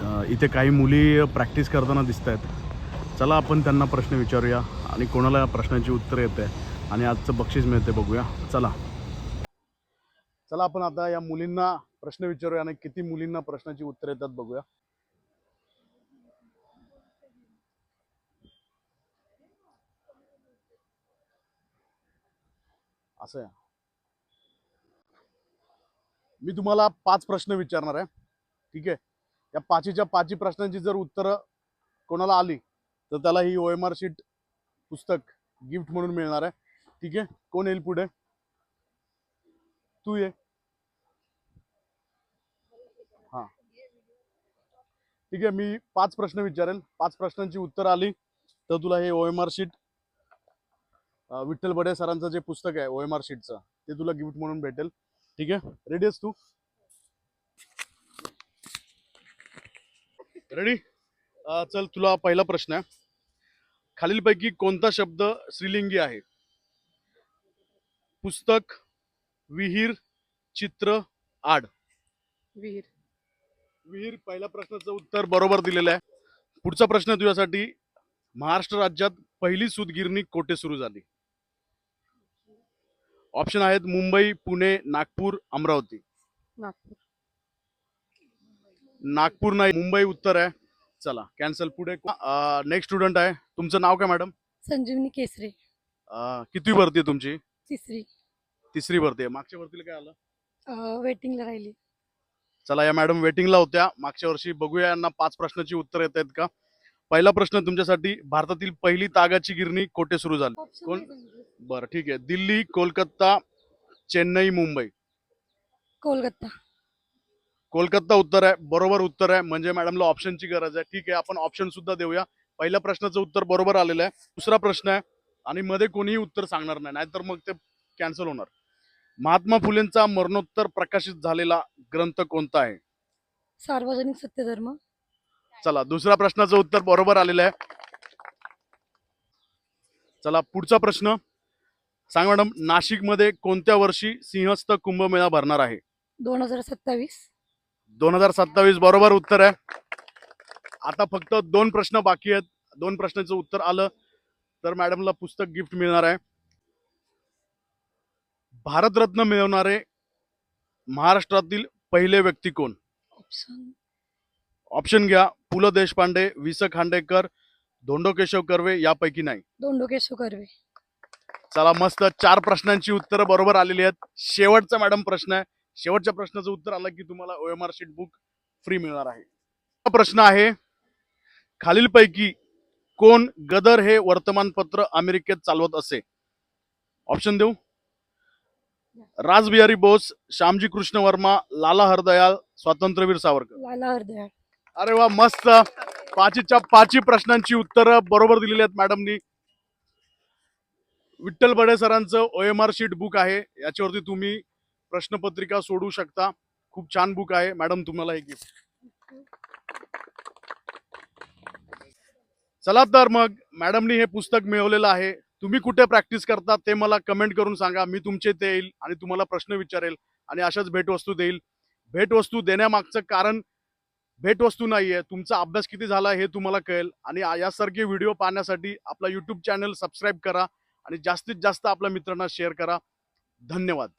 इथे काही मुली प्रॅक्टिस करताना दिसत आहेत चला आपण त्यांना प्रश्न विचारूया आणि कोणाला प्रश्नाची उत्तरं येते आणि आजचं बक्षीस मिळते बघूया. चला. चला आपण आता या मुलींना प्रश्न विचारूया आणि किती मुलींना प्रश्नाची उत्तरं येतात बघूया. असं आहे. मी तुम्हाला पाच प्रश्न विचारणार आहे. ठीक आहे? या पाचीच्या पाची प्रश्नांची जर उत्तरं कोणाला आली तर त्याला ही ओ एम आर शीट पुस्तक गिफ्ट म्हणून मिळणार आहे. ठीक आहे? कोण येईल पुढे? तू ये. हा. ठीक आहे मी पाच प्रश्न विचारेल. पाच प्रश्नांची उत्तर आली तर तुला हे O M R sheet Vitthal Bade सरांचं जे पुस्तक आहे ओ एम आर शीटचं ते तुला गिफ्ट म्हणून भेटेल. ठीक आहे? रेडी आहेस तू? रेडी चल तुला पहिला प्रश्न आहे. खालीलपैकी कोणता शब्द स्त्रीलिंगी आहे? पुस्तक विहीर चित्र आड. विहीर. विहीर पहिल्या प्रश्नाचं उत्तर बरोबर दिलेलं आहे. पुढचा प्रश्न तुझ्यासाठी. महाराष्ट्र राज्यात पहिली सूतगिरणी कोठे सुरू झाली? ऑप्शन आहेत मुंबई पुणे नागपूर अमरावती. नागपूर. नागपूर नाही मुंबई उत्तर आहे. चला कॅन्सल पुढे. नेक्स्ट स्टुडंट आहे. तुमचं नाव काय मॅडम संजीवनी केसरे. किती भरती आहे तुमची? तिसरी. तिसरी भरती आहे. मागच्या भरतीला काय आलं? वेटिंगला राहिली. चला या मॅडम वेटिंगला होत्या. मागच्या वर्षी बघूया यांना पाच प्रश्नाची उत्तर येत आहेत का? पहिला प्रश्न तुमच्यासाठी भारतातील पहिली तागाची गिरणी कोठे सुरू झाली? कोण? बरं ठीक आहे. दिल्ली कोलकाता चेन्नई मुंबई. कोलकाता. कोलकाता उत्तर आहे बरोबर उत्तर आहे म्हणजे मॅडमला ऑप्शनची गरज आहे. ठीक आहे आपण ऑप्शन सुद्धा देऊया. पहिल्या प्रश्नाचं उत्तर बरोबर आलेलं आहे. दुसरा प्रश्न आहे आणि मध्ये कोणीही उत्तर सांगणार नाही नाहीतर मग ते कॅन्सल होणार. महात्मा फुलेंचा मरणोत्तर प्रकाशित झालेला ग्रंथ कोणता आहे? सार्वजनिक सत्यधर्म. चला दुसऱ्या प्रश्नाचं उत्तर बरोबर आलेलं आहे. चला पुढचा प्रश्न. सांग मॅडम नाशिकमध्ये कोणत्या वर्षी सिंहस्थ कुंभमेळा भरणार आहे? दोन हजार सत्तावीस. दोन हजार सत्तावीस बरोबर उत्तर आहे. आता फक्त दोन प्रश्न बाकी आहेत. दोन प्रश्नाचं उत्तर आलं तर मॅडमला पुस्तक गिफ्ट मिळणार आहे. भारतरत्न मिळवणारे महाराष्ट्रातील पहिले व्यक्ती कोण? ऑप्शन ऑप्शन घ्या. पु ल देशपांडे वि स खांडेकर धोंडो केशव कर्वे यापैकी नाही. दोंडोकेश्वर कर्वे. चला मस्त चार प्रश्नांची उत्तरं बरोबर आलेली आहेत. शेवटचा मॅडम प्रश्न आहे. शेवटच्या प्रश्नाचं उत्तर आलं की तुम्हाला O M R sheet book free मिळणार आहे. हा प्रश्न आहे खालीलपैकी कोण गदर हे वर्तमानपत्र अमेरिकेत चालवत असे? ऑप्शन देऊ? राजबिहारी बोस श्यामजी कृष्ण वर्मा लाला हरदयाल स्वातंत्र्यवीर सावरकर. लाला हरदयाळ अरे वा मस्त. पाचीच्या पाचही प्रश्नांची उत्तरं बरोबर दिलेली आहेत मॅडमनी. विठ्ठल बडे सरांचं O M R sheet book आहे याच्यावरती तुम्ही प्रश्नपत्रिका सोडू शकता. खूप छान बुक आहे. मॅडम तुम्हाला हे गिफ्ट चला तर मग मॅडमनी हे पुस्तक मिळवलेलं आहे. तुम्ही कुठे प्रॅक्टिस करता ते मला कमेंट करून सांगा. मी तुमचे ते येईल आणि तुम्हाला प्रश्न विचारेल आणि अशाच भेटवस्तू देईल. भेटवस्तू देण्यामागचं कारण भेटवस्तू नाहीये. तुमचा अभ्यास किती झाला हे तुम्हाला कळेल. आणि यासारखे व्हिडिओ पाहण्यासाठी आपला यूट्यूब चॅनल सबस्क्राईब करा आणि जास्तीत जास्त आपल्या मित्रांना शेअर करा. धन्यवाद.